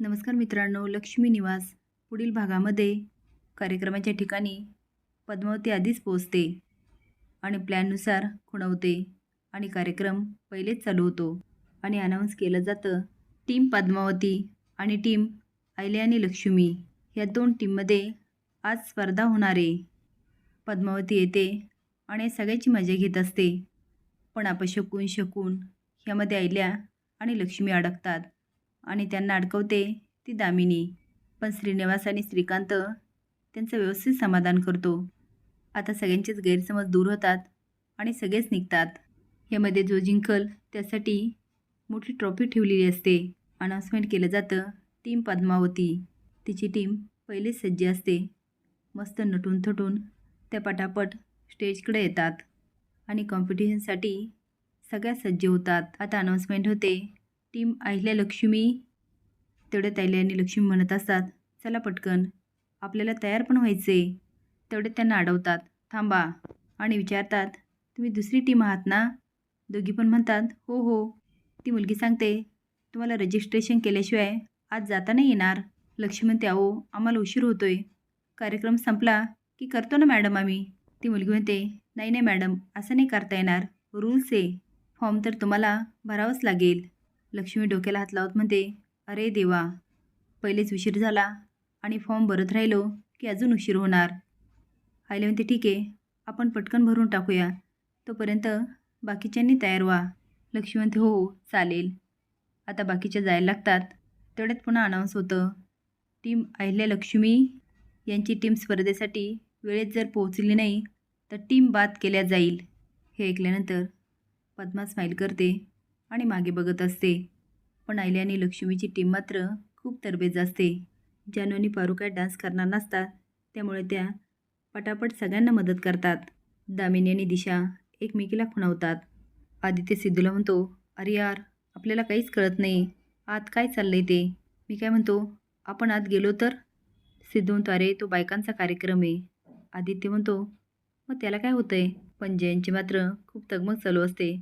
नमस्कार मित्रांनो लक्ष्मी निवास पुढील भागामध्ये कार्यक्रमाच्या ठिकाणी पद्मावती आधीच पोचते आणि प्लॅननुसार खुणवते आणि कार्यक्रम पहिलेच चालू होतो आणि अनाऊन्स केलं जातं. टीम पद्मावती आणि टीम आयले आणि लक्ष्मी या दोन टीममध्ये आज स्पर्धा होणार आहे. पद्मावती येते आणि सगळ्याची मजा घेत असते. पण अपशकून शकून ह्यामध्ये आयल्या आणि लक्ष्मी अडकतात. आणि त्यांना अडकवते ती दामिनी. पण श्रीनिवास आणि श्रीकांत त्यांचं व्यवस्थित समाधान करतो. आता सगळ्यांचेच गैरसमज दूर होतात आणि सगळेच निघतात. यामध्ये जो जिंकल त्यासाठी मोठी ट्रॉफी ठेवलेली असते. अनाऊन्समेंट केलं जातं टीम पद्मावती. तिची टीम पहिलेच सज्ज असते. मस्त नटून थटून त्या पटापट स्टेजकडे येतात. आणि कॉम्पिटिशनसाठी सगळ्या सज्ज होतात. आता अनाऊन्समेंट होते. टीम आहिल्या लक्ष्मी तेवढ्यात आहिल्या आणि लक्ष्मी म्हणत असतात चला पटकन आपल्याला तयार पण व्हायचे तेवढे त्यांना अडवतात थांबा. आणि विचारतात तुम्ही दुसरी टीम आहात ना? दोघी पण म्हणतात हो हो. ती मुलगी सांगते तुम्हाला रजिस्ट्रेशन केल्याशिवाय आज जाता नाही येणार. लक्ष्मण म्हणते अहो आम्हाला उशीर होतोय. कार्यक्रम संपला की करतो ना मॅडम आम्ही? ती मुलगी म्हणते नाही नाही मॅडम असं नाही करता येणार. रूल्स आहे. फॉर्म तर तुम्हाला भरावंच लागेल. लक्ष्मी डोक्याला हात लावत म्हणते अरे देवा पहिलेच उशीर झाला आणि फॉर्म भरत राहिलो की अजून उशीर होणार. आईला म्हणते ठीक आहे आपण पटकन भरून टाकूया. तोपर्यंत बाकीच्यांनी तयार व्हा. लक्ष्मी म्हणते हो, हो चालेल. आता बाकीच्या जायला लागतात. तेवढ्यात पुन्हा अनाऊन्स होतं. टीम अहिल्या लक्ष्मी यांची टीम स्पर्धेसाठी वेळेत जर पोहोचली नाही तर टीम बाद केल्या जाईल. हे ऐकल्यानंतर पद्मा स्माईल करते. आणि मागे बघत असते. पण आयल्या आणि लक्ष्मीची टीम मात्र खूप तरबेज असते. जानूनी आणि डान्स करणार नसतात त्यामुळे त्या पटापट सगळ्यांना मदत करतात. दामिनी आणि दिशा एकमेकीला खुणावतात. आदित्य सिद्धूला म्हणतो अरे यार आपल्याला काहीच कळत नाही. आत काय चाललंय ते? मी काय म्हणतो आपण आत गेलो तर? सिद्धू म्हणतो अरे तो बायकांचा कार्यक्रम आहे. आदित्य म्हणतो मग त्याला काय होतंय? पण जयंची मात्र खूप तगमग चालू असते.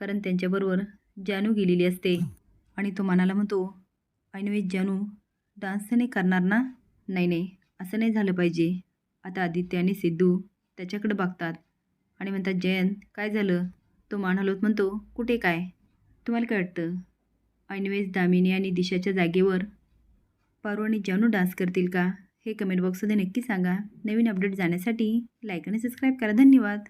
कारण त्यांच्याबरोबर जानू गेलेली असते. आणि तो मनाला म्हणतो ऐनवे जानू डान्स तर नाही करणार ना? नाही नाही असं नाही झालं पाहिजे. आता आदित्य आणि सिद्धू त्याच्याकडे बघतात. आणि म्हणतात जयंत काय झालं? तो मान हलवत म्हणतो कुठे काय? तुम्हाला काय वाटतं? ऐनवेज दामिनी आणि दिशाच्या जागेवर पारू आणि जानू डान्स करतील का? हे कमेंट बॉक्समध्ये नक्की सांगा. नवीन अपडेट जाण्यासाठी लाईक आणि सबस्क्राईब करा. धन्यवाद.